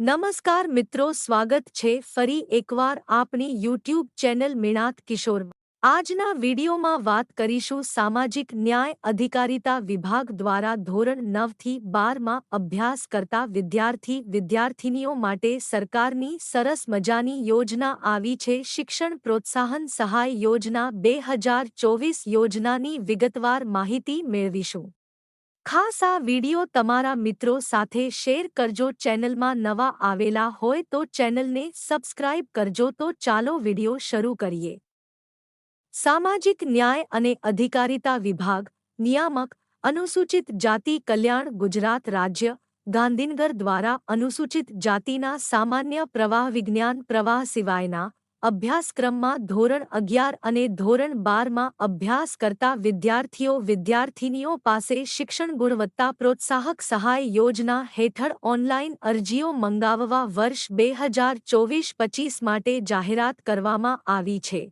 નમસ્કાર મિત્રો, સ્વાગત છે ફરી એકવાર આપની યુટ્યુબ ચેનલ મિણાત કિશોર આજના વિડીયોમાં વાત કરીશું સામાજિક ન્યાય અધિકારિતા વિભાગ દ્વારા ધોરણ નવથી બારમાં અભ્યાસ કરતા વિદ્યાર્થી વિદ્યાર્થિનીઓ માટે સરકારની સરસ મજાની યોજના આવી છે શિક્ષણ પ્રોત્સાહન સહાય યોજના બે હજાર ચોવીસ યોજનાની વિગતવાર માહિતી મેળવીશું. ખાસ આ વિડિયો તમારા મિત્રો સાથે શેર કરજો. ચેનલમાં નવા આવેલા હોય તો ચેનલને સબસ્ક્રાઇબ કરજો તો ચાલો વિડિયો શરૂ કરીએ. સામાજિક ન્યાય અને અધિકારિતા વિભાગ, નિયામક, અનુસૂચિત જાતિ કલ્યાણ, ગુજરાત રાજ્ય, ગાંધીનગર દ્વારા અનુસૂચિત જાતિના સામાન્ય પ્રવાહ વિજ્ઞાન પ્રવાહ સિવાયના અભ્યાસક્રમમાં ધોરણ અગિયાર અને ધોરણ બારમાં અભ્યાસ કરતા વિદ્યાર્થીઓ વિદ્યાર્થિનીઓ પાસે શિક્ષણ ગુણવત્તા પ્રોત્સાહક સહાય યોજના હેઠળ ઓનલાઇન અરજીઓ મંગાવવા વર્ષ બે હજાર ચોવીસ પચીસ માટે જાહેરાત કરવામાં આવી છે.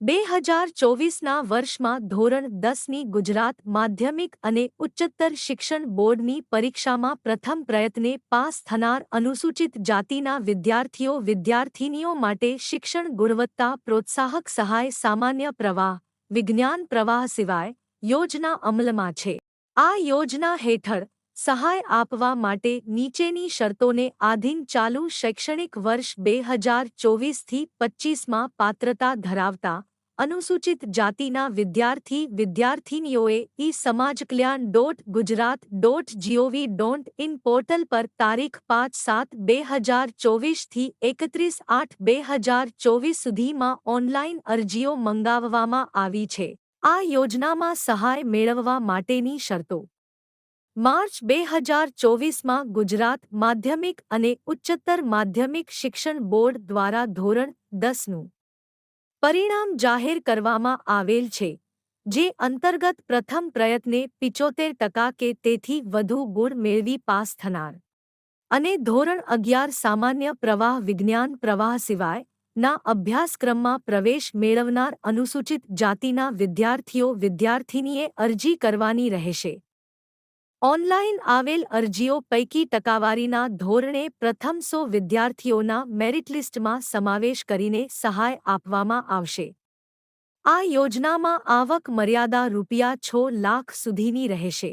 બે હજાર ચોવીસના વર્ષમાં ધોરણ દસની ગુજરાત માધ્યમિક અને ઉચ્ચતર શિક્ષણ બોર્ડની પરીક્ષામાં પ્રથમ પ્રયત્ને પાસ થનાર અનુસૂચિત જાતિના વિદ્યાર્થીઓ વિદ્યાર્થિનીઓ માટે શિક્ષણ ગુણવત્તા પ્રોત્સાહક સહાય સામાન્ય પ્રવાહ, વિજ્ઞાન પ્રવાહ સિવાય યોજના અમલમાં છે. આ યોજના હેઠળ સહાય આપવા માટે નીચેની શરતોને આધીન ચાલુ શૈક્ષણિક વર્ષ બે હજાર ચોવીસથી પચ્ચીસમાં પાત્રતા ધરાવતા અનુસૂચિત જાતિના વિદ્યાર્થી વિદ્યાર્થિનીઓએ E Samaj Kalyan dot Gujarat dot G O V dot in portal પર તારીખ પાંચ સાત બે હજાર ચોવીસથી એકત્રીસ આઠ બે હજાર ચોવીસ સુધીમાં ઓનલાઇન અરજીઓ મંગાવવામાં આવી છે. આ યોજનામાં સહાય મેળવવા માટેની શરતો. માર્ચ બે હજાર ચોવીસમાં ગુજરાત માધ્યમિક અને ઉચ્ચતર માધ્યમિક શિક્ષણ બોર્ડ દ્વારા ધોરણ દસનું પરિણામ જાહેર કરવામાં આવેલ છે, જે અંતર્ગત પ્રથમ પ્રયત્ને પિચોતેર ટકા કે તેથી વધુ ગુણ મેળવી પાસ થનાર. અને ધોરણ અગિયાર સામાન્ય પ્રવાહ વિજ્ઞાન પ્રવાહ સિવાય, ના અભ્યાસક્રમમાં પ્રવેશ મેળવનાર અનુસૂચિત જાતિના વિદ્યાર્થીઓ વિદ્યાર્થિનીએ અરજી કરવાની રહેશે. ઓનલાઇન આવેલ અરજીઓ પૈકી ટકાવારીના ધોરણે પ્રથમ સો વિદ્યાર્થીઓના મેરિટ લિસ્ટમાં સમાવેશ કરીને સહાય આપવામાં આવશે. આ યોજનામાં આવક મર્યાદા રૂપિયા છ લાખ સુધીની રહેશે.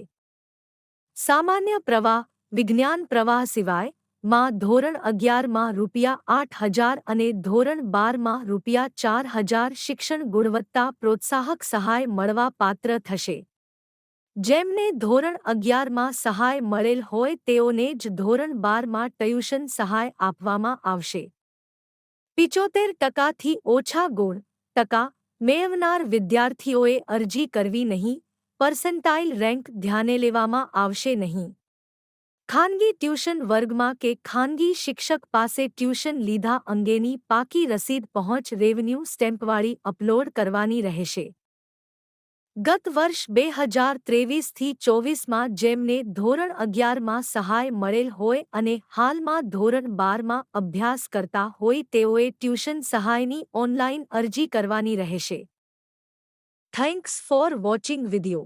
સામાન્ય પ્રવાહ, વિજ્ઞાન પ્રવાહ સિવાય, માં ધોરણ અગિયારમાં રૂપિયા આઠ હજાર અને ધોરણ બારમાં રૂપિયા ચાર હજાર શિક્ષણ ગુણવત્તા પ્રોત્સાહક સહાય મળવા પાત્ર થશે. જેમને ધોરણ અગિયારમાં સહાય મળેલ હોય તેઓને જ ધોરણ બારમાં ટ્યુશન સહાય આપવામાં આવશે. પિચોતેર ટકાથી ઓછા ગુણ ટકા મેળવનાર વિદ્યાર્થીઓએ અરજી કરવી નહીં, પર્સન્ટાઇલ રેન્ક ધ્યાને લેવામાં આવશે નહીં. ખાનગી ટ્યુશન વર્ગમાં કે ખાનગી શિક્ષક પાસે ટ્યુશન લીધા અંગેની પાકી રસીદ પહોંચ રેવન્યુ સ્ટેમ્પવાળી અપલોડ કરવાની રહેશે. ગત વર્ષ બે હજાર ત્રેવીસથી ચોવીસમાં જેમને ધોરણ અગિયારમાં સહાય મળેલ હોય અને હાલમાં ધોરણ બારમાં અભ્યાસ કરતા હોય તેઓએ ટ્યુશન સહાયની ઓનલાઇન અરજી કરવાની રહેશે. Thanks for watching video